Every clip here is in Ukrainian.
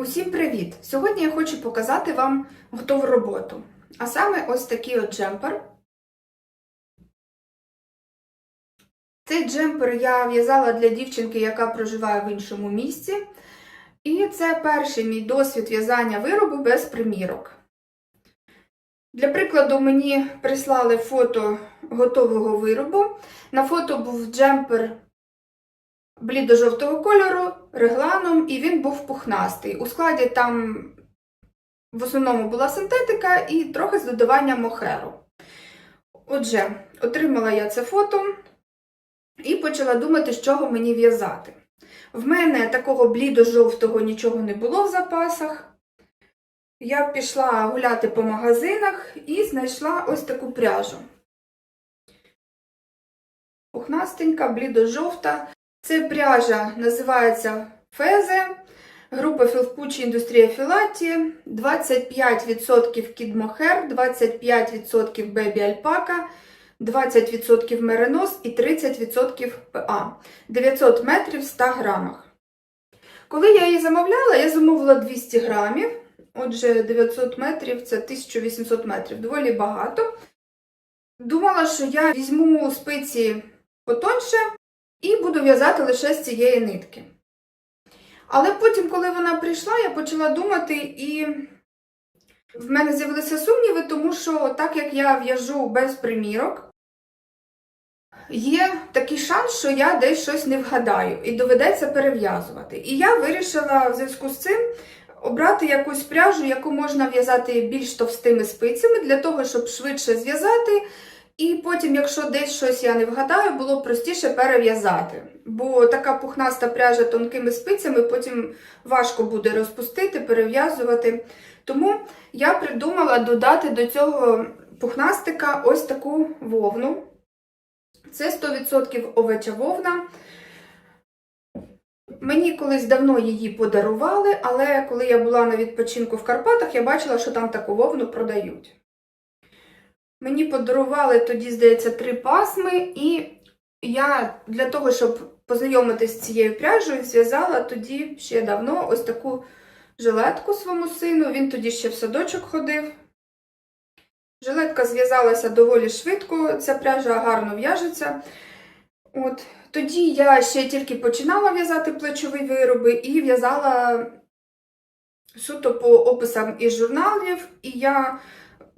Усім привіт! Сьогодні я хочу показати вам готову роботу. А саме ось такий от джемпер. Цей джемпер я в'язала для дівчинки, яка проживає в іншому місці. І це перший мій досвід в'язання виробу без примірок. Для прикладу, мені прислали фото готового виробу. На фото був джемпер блідо-жовтого кольору, регланом, і він був пухнастий. У складі там в основному була синтетика і трохи з додаванням мохеру. Отже, отримала я це фото і почала думати, з чого мені в'язати. В мене такого блідо-жовтого нічого не було в запасах. Я пішла гуляти по магазинах і знайшла ось таку пряжу. Пухнастенька, блідо-жовта. Це пряжа називається Фезе, група Філпучі індустрія Філаті, 25% кідмохер, 25% бебі альпака, 20% меринос і 30% ПА. 900 метрів в 100 грамах. Коли я її замовляла, я замовила 200 грамів. Отже, 900 метрів це 1800 метрів, доволі багато. Думала, що я візьму спиці потоньше і буду в'язати лише з цієї нитки. Але потім, коли вона прийшла, я почала думати, і в мене з'явилися сумніви, тому що так як я в'яжу без примірок, є такий шанс, що я десь щось не вгадаю і доведеться перев'язувати. І я вирішила в зв'язку з цим обрати якусь пряжу, яку можна в'язати більш товстими спицями, для того, щоб швидше зв'язати. І потім, якщо десь щось я не вгадаю, було простіше перев'язати. Бо така пухнаста пряжа тонкими спицями, потім важко буде розпустити, перев'язувати. Тому я придумала додати до цього пухнастика ось таку вовну. Це 100% овеча вовна. Мені колись давно її подарували, але коли я була на відпочинку в Карпатах, я бачила, що там таку вовну продають. Мені подарували тоді, здається, три пасми, і я для того, щоб познайомитися з цією пряжею, зв'язала тоді ще давно ось таку жилетку своєму сину. Він тоді ще в садочок ходив. Жилетка зв'язалася доволі швидко, ця пряжа гарно в'яжеться. От. Тоді я ще тільки починала в'язати плечові вироби і в'язала суто по описам із журналів, і я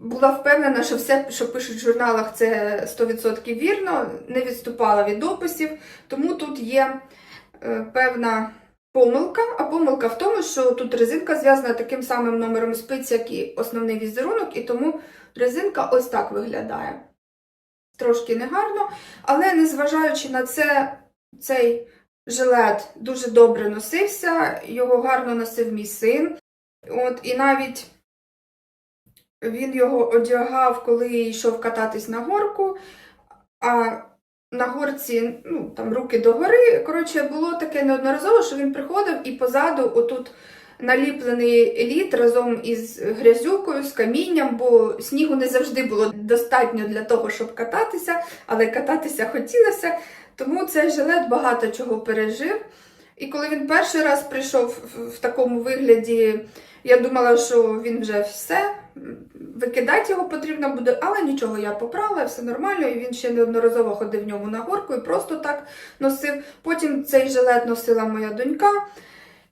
була впевнена, що все, що пишуть в журналах, це 100% вірно, не відступала від описів, тому тут є е, певна помилка, а помилка в тому, що тут резинка зв'язана таким самим номером спиць, як і основний візерунок, і тому резинка ось так виглядає. Трошки негарно, але незважаючи на це, цей жилет дуже добре носився, його гарно носив мій син. От, І навіть він його одягав, коли йшов кататись на горку, а на горці ну, там руки догори. Коротше, було таке неодноразово, що він приходив і позаду отут наліплений лід разом із грязюкою, з камінням, бо снігу не завжди було достатньо для того, щоб кататися, але кататися хотілося. Тому цей жилет багато чого пережив. І коли він перший раз прийшов в такому вигляді, я думала, що він вже все, викидати його потрібно буде, але нічого, я поправила, все нормально, і він ще неодноразово ходив в ньому на горку і просто так носив. Потім цей жилет носила моя донька.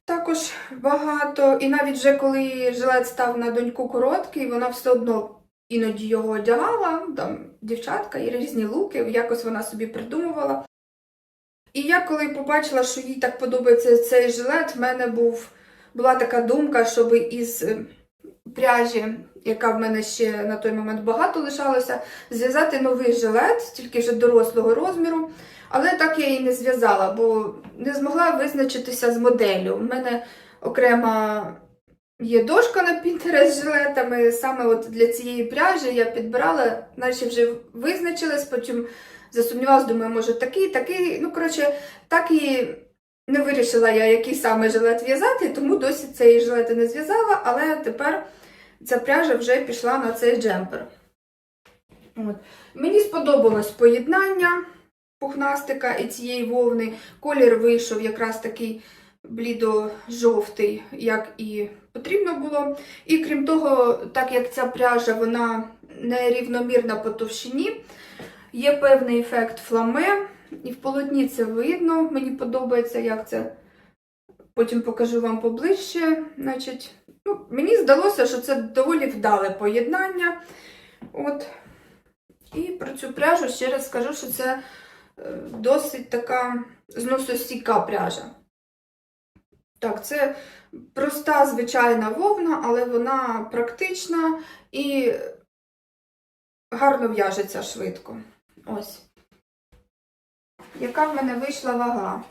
Також багато. І навіть вже коли жилет став на доньку короткий, вона все одно іноді його одягала, там дівчатка і різні луки, якось вона собі придумувала. І я коли побачила, що їй так подобається цей жилет, в мене був, була така думка, щоб із пряжі, яка в мене ще на той момент багато лишалося, зв'язати новий жилет, тільки вже дорослого розміру. Але так я і не зв'язала, бо не змогла визначитися з моделлю. У мене окрема є дошка на Pinterest з жилетами. Саме от для цієї пряжі я підбирала, наче вже визначилась, потім засумнівалась, думаю, може такий, такий. Ну, коротше, так і не вирішила я, який саме жилет в'язати, тому досі цей жилет не зв'язала, але тепер ця пряжа вже пішла на цей джемпер. От. Мені сподобалось поєднання пухнастика і цієї вовни. Колір вийшов якраз такий блідо-жовтий, як і потрібно було. І крім того, так як ця пряжа вона нерівномірна по товщині, є певний ефект фламе, і в полотні це видно. Мені подобається, як це. Потім покажу вам поближче. Значить, ну, мені здалося, що це доволі вдале поєднання. От. І про цю пряжу ще раз скажу, що це е, досить така зносостійка пряжа. Так, це проста звичайна вовна, але вона практична і гарно в'яжеться швидко. Ось. Яка в мене вийшла вага?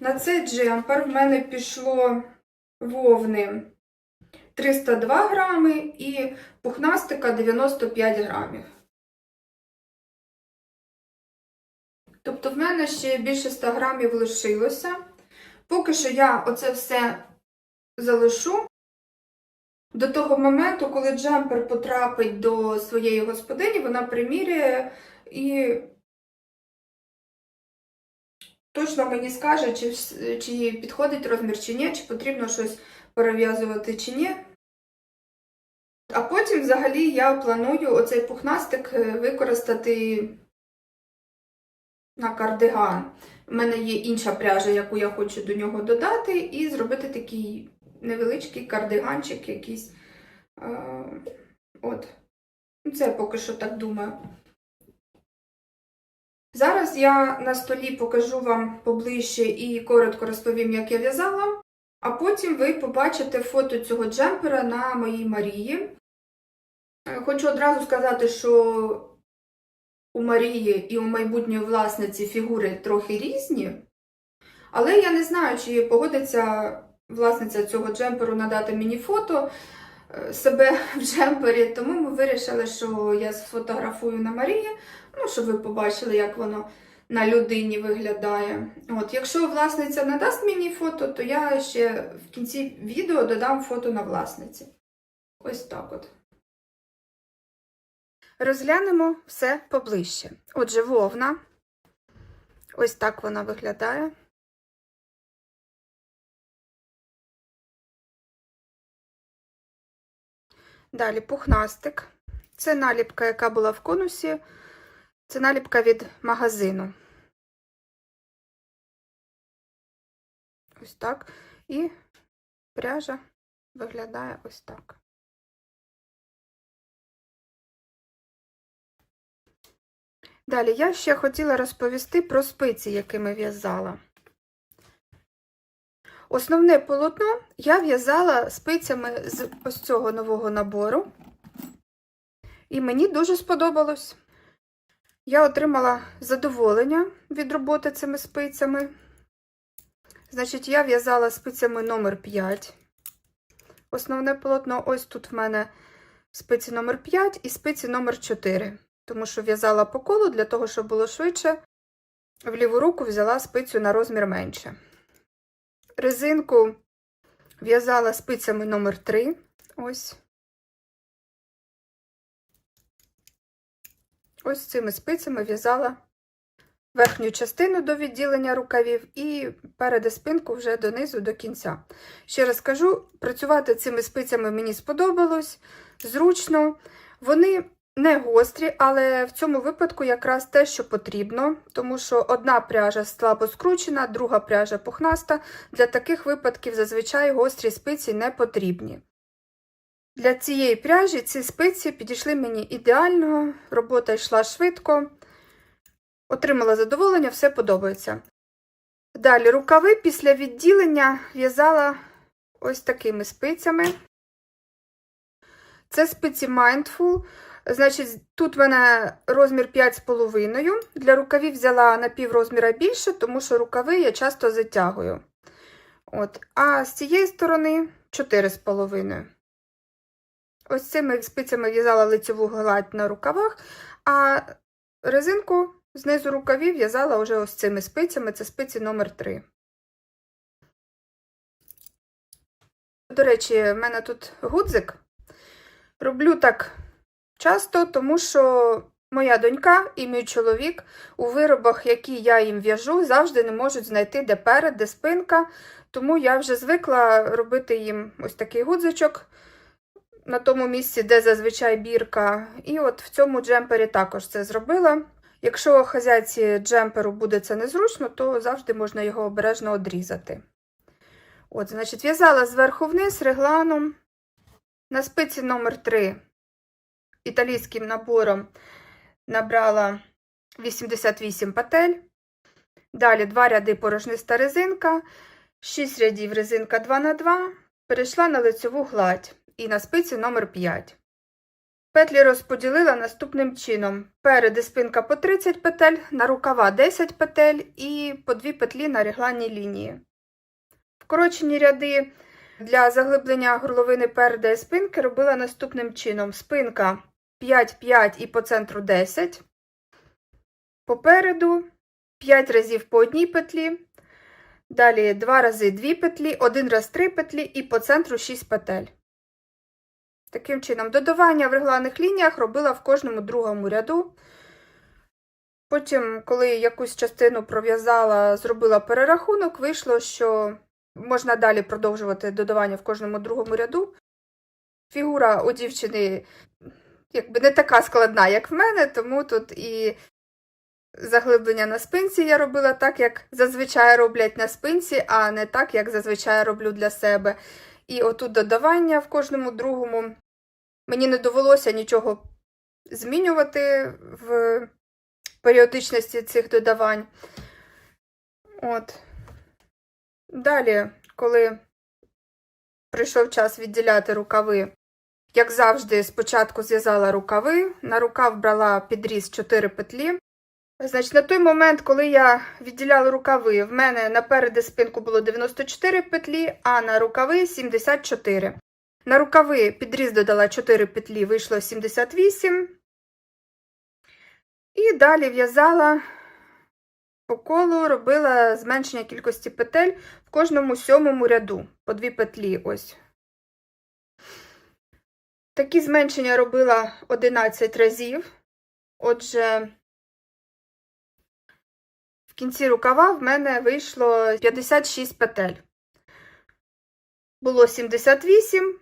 На цей джемпер в мене пішло вовни 302 грами і пухнастика 95 грамів. Тобто в мене ще більше 100 грамів лишилося. Поки що я оце все залишу до того моменту, коли джемпер потрапить до своєї господині, вона приміряє і точно мені скаже, чи, чи підходить розмір чи ні, чи потрібно щось перев'язувати чи ні. А потім, взагалі, я планую оцей пухнастик е, використати на кардиган. У мене є інша пряжа, яку я хочу до нього додати, і зробити такий невеличкий кардиганчик якийсь. Е, от. Ну, Це я поки що так думаю. Зараз я на столі покажу вам поближче і коротко розповім, як я в'язала, а потім ви побачите фото цього джемпера на моїй Марії. Е, Хочу одразу сказати, що у Марії і у майбутньої власниці фігури трохи різні, але я не знаю, чи погодиться власниця цього джемперу надати мені фото себе в джемпері, тому ми вирішили, що я сфотографую на Марії, ну, щоб ви побачили, як воно на людині виглядає. От, якщо власниця надасть мені фото, то я ще в кінці відео додам фото на власниці. Ось так от. Розглянемо все поближче. Отже, вовна. Ось так вона виглядає. Далі пухнастик. Це наліпка, яка була в конусі. Це наліпка від магазину. Ось так. І пряжа виглядає ось так. Далі я ще хотіла розповісти про спиці, якими в'язала. Основне полотно я в'язала спицями з ось цього нового набору, і мені дуже сподобалось. Я отримала задоволення від роботи цими спицями. Значить, я в'язала спицями номер 5. Основне полотно, ось тут в мене спиці номер 5 і спиці номер 4 тому що в'язала по колу для того, щоб було швидше. В ліву руку взяла спицю на розмір менше. Резинку в'язала спицями номер 3 Ось. Ось цими спицями в'язала верхню частину до відділення рукавів і переди спинку вже донизу до кінця. Ще раз кажу, працювати цими спицями мені сподобалось, зручно. Вони не гострі, але в цьому випадку якраз те, що потрібно, тому що одна пряжа слабо скручена, друга пряжа пухнаста. Для таких випадків зазвичай гострі спиці не потрібні. Для цієї пряжі ці спиці підійшли мені ідеально, робота йшла швидко, отримала задоволення, все подобається. Далі рукави після відділення в'язала ось такими спицями. Це спиці Mindful. Значить, тут в мене розмір 5,5. Для рукавів взяла на пів розміра більше, тому що рукави я часто затягую. От. А з цієї сторони 4,5. Ось цими спицями в'язала лицеву гладь на рукавах, а резинку знизу рукавів в'язала вже ось цими спицями, це спиці номер 3 До речі, в мене тут гудзик. Роблю так часто, тому що Моя донька і мій чоловік у виробах, які я їм в'яжу, завжди не можуть знайти, де перед, де спинка. Тому я вже звикла робити їм ось такий гудзичок на тому місці, де зазвичай бірка. І от в цьому джемпері також це зробила. Якщо хазяйці джемперу буде це незручно, то завжди можна його обережно одрізати. От, значить, в'язала зверху вниз регланом. На спиці номер 3 італійським набором набрала 88 петель. Далі два ряди порожниста резинка, 6 рядів резинка 2х2, перейшла на лицьову гладь і на спиці номер 5. Петлі розподілила наступним чином: перед і спинка по 30 петель, на рукава 10 петель і по 2 петлі на регланній лінії. Вкорочені ряди для заглиблення горловини переда і спинки робила наступним чином: спинка 5-5 і по центру 10, попереду 5 разів по одній петлі, далі 2 рази 2 петлі, 1 раз 3 петлі і по центру 6 петель. Таким чином, додавання в регланих лініях робила в кожному другому ряду. Потім, коли якусь частину пров'язала, зробила перерахунок, вийшло, що можна далі продовжувати додавання в кожному другому ряду. Фігура у дівчини якби не така складна, як в мене, тому тут і заглиблення на спинці я робила так, як зазвичай роблять на спинці, а не так, як зазвичай роблю для себе. І отут додавання в кожному другому. Мені не довелося нічого змінювати в періодичності цих додавань. От. Далі, коли прийшов час відділяти рукави, як завжди, спочатку зв'язала рукави, на рукав брала підріз 4 петлі. Значить, на той момент, коли я відділяла рукави, в мене напереди спинку було 94 петлі, а на рукави 74. На рукави підріз додала 4 петлі, вийшло 78. І далі в'язала по колу, робила зменшення кількості петель в кожному сьомому ряду по 2 петлі. ось. Такі зменшення робила 11 разів. Отже, в кінці рукава в мене вийшло 56 петель. Було 78,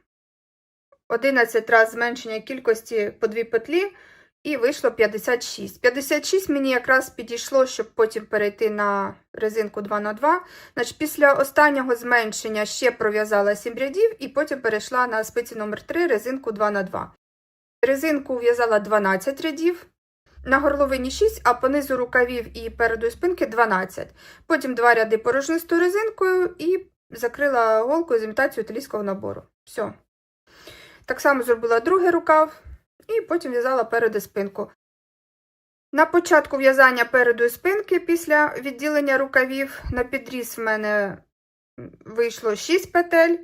11 разів зменшення кількості по 2 петлі, і вийшло 56. 56 мені якраз підійшло, щоб потім перейти на резинку 2х2. Значить, після останнього зменшення ще пров'язала 7 рядів, і потім перейшла на спиці номер 3 резинку 2х2. Резинку в'язала 12 рядів. На горловині 6, а по низу рукавів і переду спинки 12. Потім два ряди порожнистою резинкою і закрила голкою з імітацією італійського набору. Все. Так само зробила другий рукав і потім в'язала перед і спинку. На початку в'язання переду і спинки після відділення рукавів на підріз в мене вийшло 6 петель.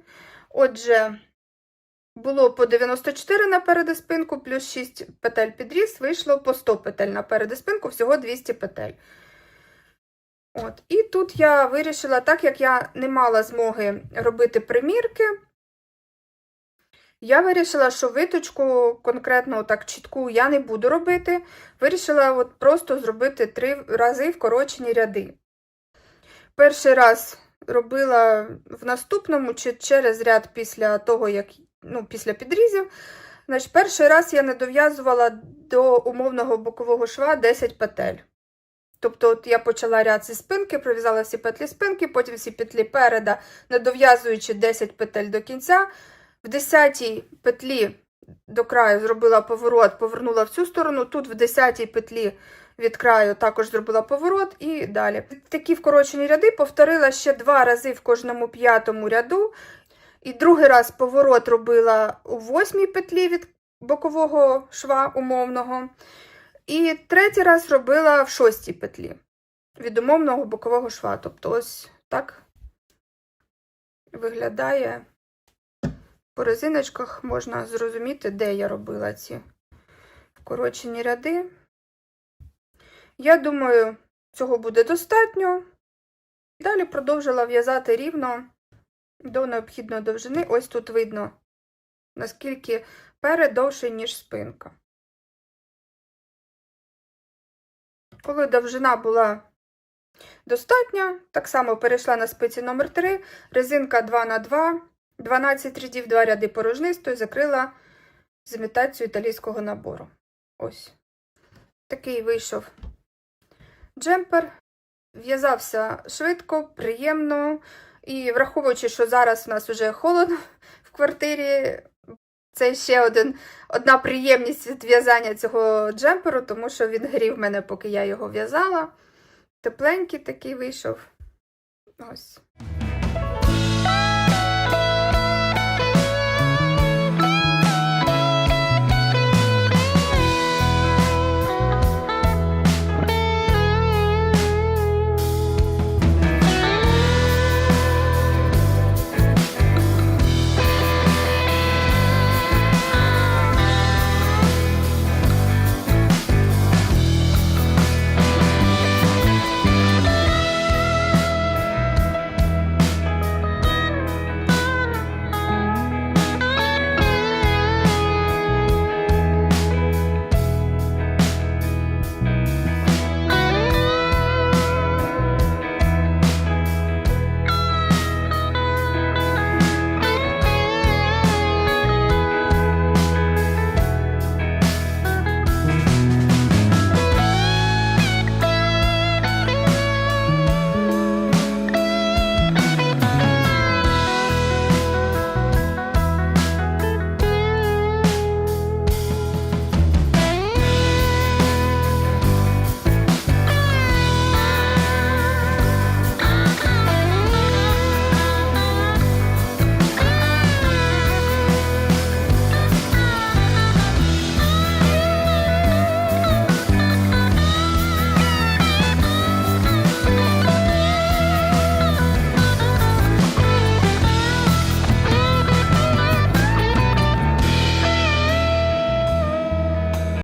Отже, було по 94 на переди спинку, плюс 6 петель підріз, вийшло по 100 петель на переди спинку, всього 200 петель. От. І тут я вирішила, так як я не мала змоги робити примірки, я вирішила, що виточку конкретно так чітку я не буду робити. Вирішила от просто зробити три рази вкорочені ряди. Перший раз робила в наступному чи через ряд після того, як ну, після підрізів. Значить, Перший раз я не дов'язувала до умовного бокового шва 10 петель. Тобто, от я почала ряд зі спинки, пров'язала всі петлі спинки, потім всі петлі переда, не дов'язуючи 10 петель до кінця. В 10 петлі до краю зробила поворот, повернула в цю сторону. Тут в 10 петлі від краю також зробила поворот і далі. Такі вкорочені ряди повторила ще два рази в кожному п'ятому ряду. І другий раз поворот робила у восьмій петлі від бокового шва умовного. І третій раз робила в шостій петлі від умовного бокового шва. Тобто, ось так виглядає. По резиночках можна зрозуміти, де я робила ці вкорочені ряди. Я думаю, цього буде достатньо. Далі продовжила в'язати рівно до необхідної довжини. Ось тут видно, наскільки перед довший, ніж спинка. Коли довжина була достатня, так само перейшла на спиці номер 3 резинка 2х2, 12 рядів, 2 ряди порожнистої, закрила з імітацією італійського набору. Ось. Такий вийшов джемпер. В'язався швидко, приємно. І враховуючи, що зараз у нас вже холодно в квартирі, це ще один, одна приємність від в'язання цього джемперу, тому що він грів мене, поки я його в'язала. Тепленький такий вийшов. Ось.